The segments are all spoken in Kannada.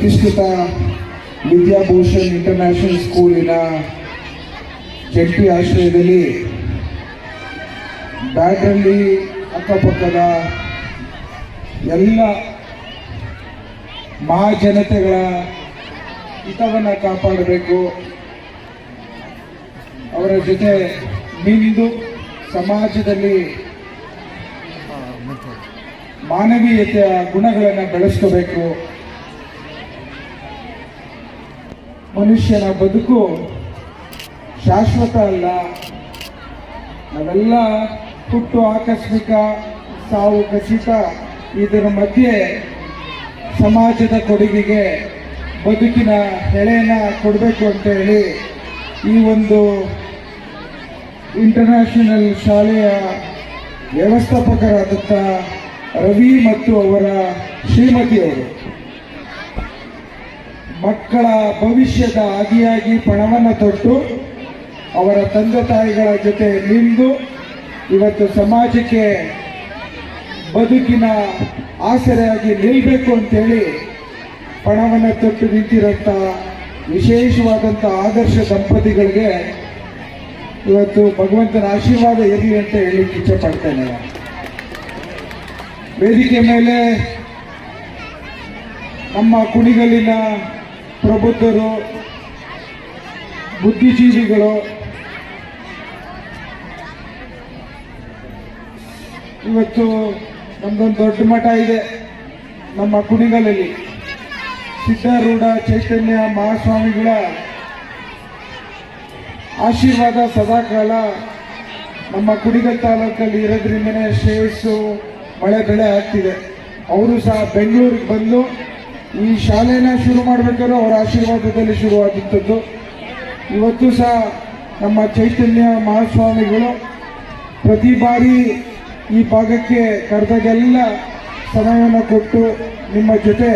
ಪ್ರತಿಷ್ಠಿತ ವಿದ್ಯಾಭೂಷಣ್ ಇಂಟರ್ನ್ಯಾಷನಲ್ ಸ್ಕೂಲಿನ ಜಂಟಿ ಆಶ್ರಯದಲ್ಲಿ ಬ್ಯಾಡ್ರಲ್ಲಿ ಅಕ್ಕಪಕ್ಕದ ಎಲ್ಲ ಮಹಾಜನತೆಗಳ ಹಿತವನ್ನು ಕಾಪಾಡಬೇಕು. ಅವರ ಜೊತೆ ನಿಂದು ಸಮಾಜದಲ್ಲಿ ಮಾನವೀಯತೆಯ ಗುಣಗಳನ್ನು ಬೆಳೆಸ್ಕೋಬೇಕು. ಮನುಷ್ಯನ ಬದುಕು ಶಾಶ್ವತ ಅಲ್ಲ. ನಾವೆಲ್ಲ ಹುಟ್ಟು ಆಕಸ್ಮಿಕ, ಸಾವು ಖಚಿತ. ಇದರ ಮಧ್ಯೆ ಸಮಾಜದ ಕೊಡುಗೆಗೆ ಬದುಕಿನ ಹೆಳೆಯನ್ನು ಕೊಡಬೇಕು ಅಂತ ಹೇಳಿ ಈ ಒಂದು ಇಂಟರ್ನ್ಯಾಷನಲ್ ಶಾಲೆಯ ವ್ಯವಸ್ಥಾಪಕರಾದಂಥ ರವಿ ಮತ್ತು ಅವರ ಶ್ರೀಮತಿಯವರು. ಮಕ್ಕಳ ಭವಿಷ್ಯದ ಆದಿಯಾಗಿ ಪಣವನ್ನು ತೊಟ್ಟು ಅವರ ತಂದೆ ತಾಯಿಗಳ ಜೊತೆ ನಿಂದು ಇವತ್ತು ಸಮಾಜಕ್ಕೆ ಬದುಕಿನ ಆಸರೆಯಾಗಿ ನಿಲ್ಲಬೇಕು ಅಂತೇಳಿ ಪಣವನ್ನು ತೊಟ್ಟು ನಿಂತಿರೋಂಥ ವಿಶೇಷವಾದಂಥ ಆದರ್ಶ ದಂಪತಿಗಳಿಗೆ ಇವತ್ತು ಭಗವಂತನ ಆಶೀರ್ವಾದ ಇರಲಿ ಅಂತ ಹೇಳಿಕ್ಕೆ ಇಚ್ಛೆ ಪಡ್ತೇನೆ ವೇದಿಕೆ ಮೇಲೆ ನಮ್ಮ ಕುಣಿಗಲಿನ ಪ್ರಬುದ್ಧರು, ಬುದ್ಧಿಜೀವಿಗಳು, ಇವತ್ತು ನಮ್ದೊಂದು ದೊಡ್ಡ ಮಠ ಇದೆ ನಮ್ಮ ಕುಣಿಗಲಲ್ಲಿ. ಸಿದ್ಧಾರೂಢ ಚೈತನ್ಯ ಮಹಾಸ್ವಾಮಿಗಳ ಆಶೀರ್ವಾದ ಸದಾಕಾಲ ನಮ್ಮ ಕುಣಿಗಲ್ ತಾಲೂಕಲ್ಲಿ ಇರೋದ್ರಿಂದನೇ ಶ್ರೇಯಸ್ಸು ಮಳೆ ಬೆಳೆ ಆಗ್ತಿದೆ. ಅವರು ಸಹ ಬೆಂಗಳೂರಿಗೆ ಬಂದು ಈ ಶಾಲೆನ ಶುರು ಮಾಡಬೇಕಾದ್ರೂ ಅವರ ಆಶೀರ್ವಾದದಲ್ಲಿ ಶುರುವಾಗಿದ್ದದ್ದು. ಇವತ್ತು ಸಹ ನಮ್ಮ ಚೈತನ್ಯ ಮಹಾಸ್ವಾಮಿಗಳು ಪ್ರತಿ ಬಾರಿ ಈ ಭಾಗಕ್ಕೆ ಕರೆದಾಗೆಲ್ಲ ಸಮಯವನ್ನು ಕೊಟ್ಟು ನಿಮ್ಮ ಜೊತೆ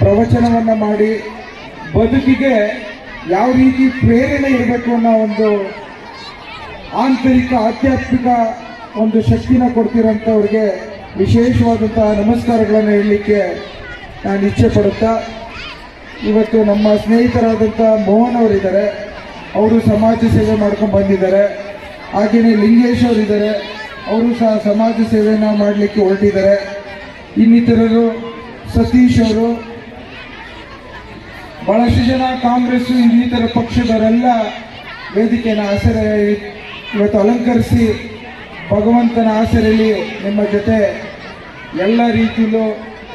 ಪ್ರವಚನವನ್ನು ಮಾಡಿ ಬದುಕಿಗೆ ಯಾವ ರೀತಿ ಪ್ರೇರಣೆ ಇರಬೇಕು ಅನ್ನೋ ಒಂದು ಆಂತರಿಕ, ಆಧ್ಯಾತ್ಮಿಕ ಒಂದು ಶಕ್ತಿನ ಕೊಡ್ತಿರೋಂಥವ್ರಿಗೆ ವಿಶೇಷವಾದಂತಹ ನಮಸ್ಕಾರಗಳನ್ನು ಹೇಳಲಿಕ್ಕೆ ನಾನು ಇಚ್ಛೆ ಪಡುತ್ತಾ ಇವತ್ತು ನಮ್ಮ ಸ್ನೇಹಿತರಾದಂಥ ಮೋಹನ್ ಅವರಿದ್ದಾರೆ. ಅವರು ಸಮಾಜ ಸೇವೆ ಮಾಡ್ಕೊಂಡು ಬಂದಿದ್ದಾರೆ. ಹಾಗೆಯೇ ಲಿಂಗೇಶ್ ಅವರಿದ್ದಾರೆ. ಅವರು ಸಹ ಸಮಾಜ ಸೇವೆಯನ್ನು ಮಾಡಲಿಕ್ಕೆ ಹೊರಟಿದ್ದಾರೆ. ಇನ್ನಿತರರು, ಸತೀಶ್ ಅವರು, ಬಹಳಷ್ಟು ಜನ ಕಾಂಗ್ರೆಸ್ಸು, ಇನ್ನಿತರ ಪಕ್ಷದವರೆಲ್ಲ ವೇದಿಕೆಯನ್ನು ಆಸರೆ ಇವತ್ತು ಅಲಂಕರಿಸಿ ಭಗವಂತನ ಆಸರೆಯಲ್ಲಿ ನಿಮ್ಮ ಜೊತೆ ಎಲ್ಲ ರೀತಿಯಲ್ಲೂ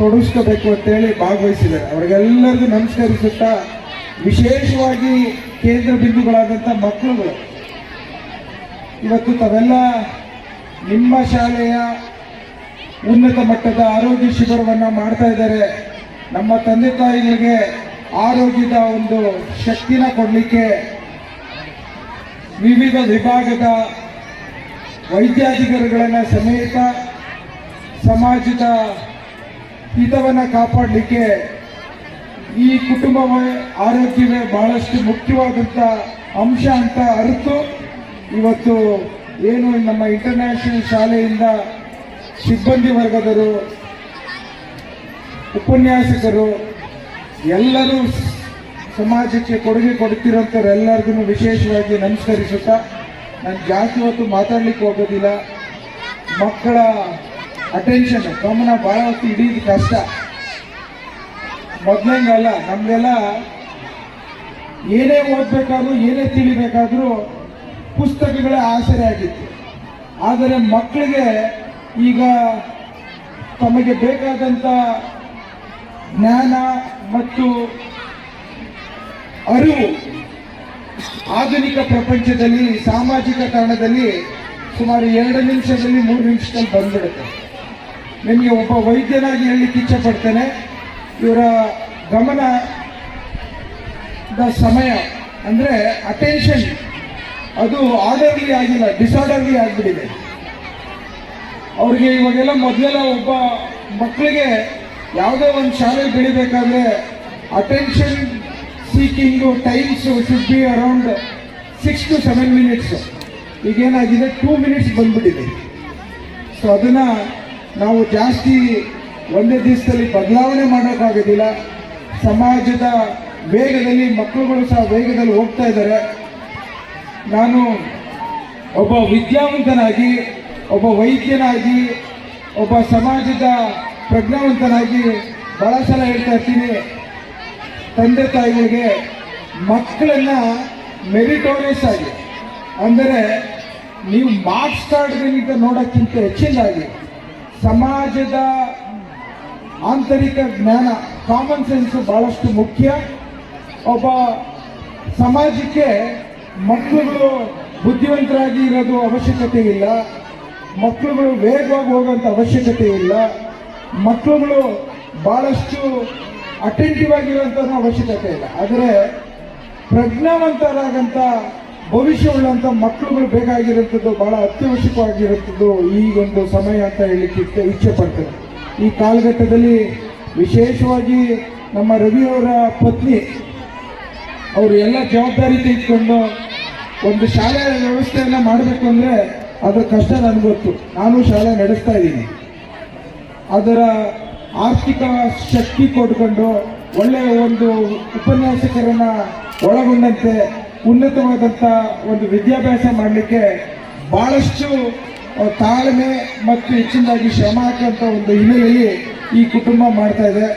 ತೊಡಗಿಸ್ಕೋಬೇಕು ಅಂತೇಳಿ ಭಾಗವಹಿಸಿದ್ದಾರೆ. ಅವರಿಗೆಲ್ಲರಿಗೂ ನಮಸ್ಕರಿಸುತ್ತಾ ವಿಶೇಷವಾಗಿ ಕೇಂದ್ರ ಬಿಂದುಗಳಾದಂಥ ಮಕ್ಕಳುಗಳು. ಇವತ್ತು ತಾವೆಲ್ಲ ನಿಮ್ಮ ಶಾಲೆಯ ಉನ್ನತ ಮಟ್ಟದ ಆರೋಗ್ಯ ಶಿಬಿರವನ್ನು ಮಾಡ್ತಾ ಇದ್ದಾರೆ. ನಮ್ಮ ತಂದೆ ತಾಯಿಗಳಿಗೆ ಆರೋಗ್ಯದ ಒಂದು ಶಕ್ತಿನ ಕೊಡಲಿಕ್ಕೆ ವಿವಿಧ ವಿಭಾಗದ ವೈದ್ಯಾಧಿಕಾರಿಗಳನ್ನು ಸಮೇತ ಸಮಾಜದ ಹಿತವನ್ನು ಕಾಪಾಡಲಿಕ್ಕೆ ಈ ಕುಟುಂಬವೇ, ಆರೋಗ್ಯವೇ ಬಹಳಷ್ಟು ಮುಖ್ಯವಾದಂಥ ಅಂಶ ಅಂತ ಅರಿತು ಇವತ್ತು ಏನು ನಮ್ಮ ಇಂಟರ್ನ್ಯಾಷನಲ್ ಶಾಲೆಯಿಂದ ಸಿಬ್ಬಂದಿ ವರ್ಗದರು ಉಪನ್ಯಾಸಕರು, ಎಲ್ಲರೂ ಸಮಾಜಕ್ಕೆ ಕೊಡುಗೆ ಕೊಡ್ತಿರೋಂಥವ್ರೆಲ್ಲರಿಗೂ ವಿಶೇಷವಾಗಿ ನಮಸ್ಕರಿಸುತ್ತಾ, ನಾನು ಜಾಸ್ತಿ ಹೊತ್ತು ಮಾತಾಡಲಿಕ್ಕೆ ಹೋಗೋದಿಲ್ಲ. ಮಕ್ಕಳ ಅಟೆನ್ಷನ್ ಗಮನ ಭಾಳ ಹೊತ್ತು ಹಿಡಿಯೋದು ಕಷ್ಟ. ಮೊದಲಂಗಲ್ಲ, ನಮಗೆಲ್ಲ ಏನೇ ಓದಬೇಕಾದ್ರೂ, ಏನೇ ತಿಳಿಬೇಕಾದ್ರೂ ಪುಸ್ತಕಗಳೇ ಆಸರೆ ಆಗಿತ್ತು. ಆದರೆ ಮಕ್ಕಳಿಗೆ ಈಗ ತಮಗೆ ಬೇಕಾದಂಥ ಜ್ಞಾನ ಮತ್ತು ಅರಿವು ಆಧುನಿಕ ಪ್ರಪಂಚದಲ್ಲಿ, ಸಾಮಾಜಿಕ ಕಾರಣದಲ್ಲಿ ಸುಮಾರು ಎರಡು ನಿಮಿಷದಲ್ಲಿ ಮೂರು ನಿಮಿಷದಲ್ಲಿ ಬಂದ್ಬಿಡುತ್ತೆ. ನಿಮಗೆ ಒಬ್ಬ ವೈದ್ಯನಾಗಿ ಹೇಳಲಿಕ್ಕೆ ಇಚ್ಛೆ ಪಡ್ತೇನೆ ಇವರ ಗಮನದ ಸಮಯ, ಅಂದರೆ ಅಟೆನ್ಷನ್ ಅದು ಆರ್ಡರ್ಲಿ ಆಗಿಲ್ಲ ಡಿಸಾರ್ಡರ್ಲಿ ಆಗಿಬಿಟ್ಟಿದೆ. ಅವ್ರಿಗೆ ಇವಾಗೆಲ್ಲ ಮೊದಲೆಲ್ಲ ಒಬ್ಬ ಮಕ್ಕಳಿಗೆ ಯಾವುದೇ ಒಂದು ಶಾಲೆ ಬೆಳಿಬೇಕಾದ್ರೆ attention seeking times should be around six to seven minutes ಈಗೇನಾಗಿದೆ? Two minutes ಬಂದ್ಬಿಟ್ಟಿದೆ. ಸೊ ಅದನ್ನು ನಾವು ಜಾಸ್ತಿ ಒಂದೇ ದಿವಸದಲ್ಲಿ ಬದಲಾವಣೆ ಮಾಡೋಕ್ಕಾಗೋದಿಲ್ಲ. ಸಮಾಜದ ವೇಗದಲ್ಲಿ ಮಕ್ಕಳುಗಳು ಸಹ ವೇಗದಲ್ಲಿ ಹೋಗ್ತಾ ಇದ್ದಾರೆ. ನಾನು ಒಬ್ಬ ವಿದ್ಯಾವಂತನಾಗಿ, ಒಬ್ಬ ವೈದ್ಯನಾಗಿ, ಒಬ್ಬ ಸಮಾಜದ ಪ್ರಜ್ಞಾವಂತನಾಗಿ ಬಹಳ ಸಲ ಹೇಳ್ತಾ ಇರ್ತೀನಿ. ತಂದೆ ತಾಯಿಗಳಿಗೆ ಮಕ್ಕಳನ್ನ ಮೆರಿಟೋರಿಯಸ್ ಆಗಿ, ಅಂದರೆ ನೀವು ಮಾರ್ಕ್ಸ್ ಕಾರ್ಡ್ಗಳಿಂದ ನೋಡೋಕ್ಕಿಂತ ಹೆಚ್ಚಿನದಾಗಿ ಸಮಾಜದ ಆಂತರಿಕ ಜ್ಞಾನ ಕಾಮನ್ ಸೆನ್ಸ್ ಬಹಳಷ್ಟು ಮುಖ್ಯ. ಒಬ್ಬ ಸಮಾಜಕ್ಕೆ ಮಕ್ಕಳುಗಳು ಬುದ್ಧಿವಂತರಾಗಿ ಇರೋದು ಅವಶ್ಯಕತೆ ಇಲ್ಲ. ಮಕ್ಕಳುಗಳು ವೇಗವಾಗಿ ಹೋಗುವಂಥ ಅವಶ್ಯಕತೆ ಇಲ್ಲ. ಮಕ್ಕಳುಗಳು ಬಹಳಷ್ಟು ಅಟೆಂಟಿವ್ ಆಗಿರುವಂಥ ಅವಶ್ಯಕತೆ ಇಲ್ಲ. ಆದರೆ ಪ್ರಜ್ಞಾವಂತರಾಗಂತ ಭವಿಷ್ಯವುಳ್ಳಂತ ಮಕ್ಕಳುಗಳು ಬೇಕಾಗಿರುವಂಥದ್ದು ಬಹಳ ಅತ್ಯವಶ್ಯಕವಾಗಿರುವಂಥದ್ದು ಈ ಒಂದು ಸಮಯ ಅಂತ ಹೇಳಿಕ್ಕೆ ಇಚ್ಛೆ- ಇಚ್ಛೆ ಪಡ್ತೇನೆ ಈ ಕಾಲಘಟ್ಟದಲ್ಲಿ ವಿಶೇಷವಾಗಿ ನಮ್ಮ ರವಿಯವರ ಪತ್ನಿ, ಅವರು ಎಲ್ಲ ಜವಾಬ್ದಾರಿ ತೆಗೆದುಕೊಂಡು ಒಂದು ಶಾಲೆಯ ವ್ಯವಸ್ಥೆಯನ್ನ ಮಾಡಬೇಕು ಅಂದ್ರೆ ಅದ್ರ ಕಷ್ಟ ನನಗೆ ಗೊತ್ತು. ನಾನು ಶಾಲೆ ನಡೆಸ್ತಾ ಇದ್ದೀನಿ. ಅದರ ಆರ್ಥಿಕ ಶಕ್ತಿ ಕೊಟ್ಕೊಂಡು ಒಳ್ಳೆಯ ಒಂದು ಉಪನ್ಯಾಸಕರನ್ನ ಒಳಗೊಂಡಂತೆ ಉನ್ನತವಾದಂಥ ಒಂದು ವಿದ್ಯಾಭ್ಯಾಸ ಮಾಡಲಿಕ್ಕೆ ಬಹಳಷ್ಟು ತಾಳ್ಮೆ ಮತ್ತು ಹೆಚ್ಚಿನದಾಗಿ ಶ್ರಮ ಹಾಕುವಂಥ ಒಂದು ಹಿನ್ನೆಲೆಯಲ್ಲಿ ಈ ಕುಟುಂಬ ಮಾಡ್ತಾ ಇದೆ.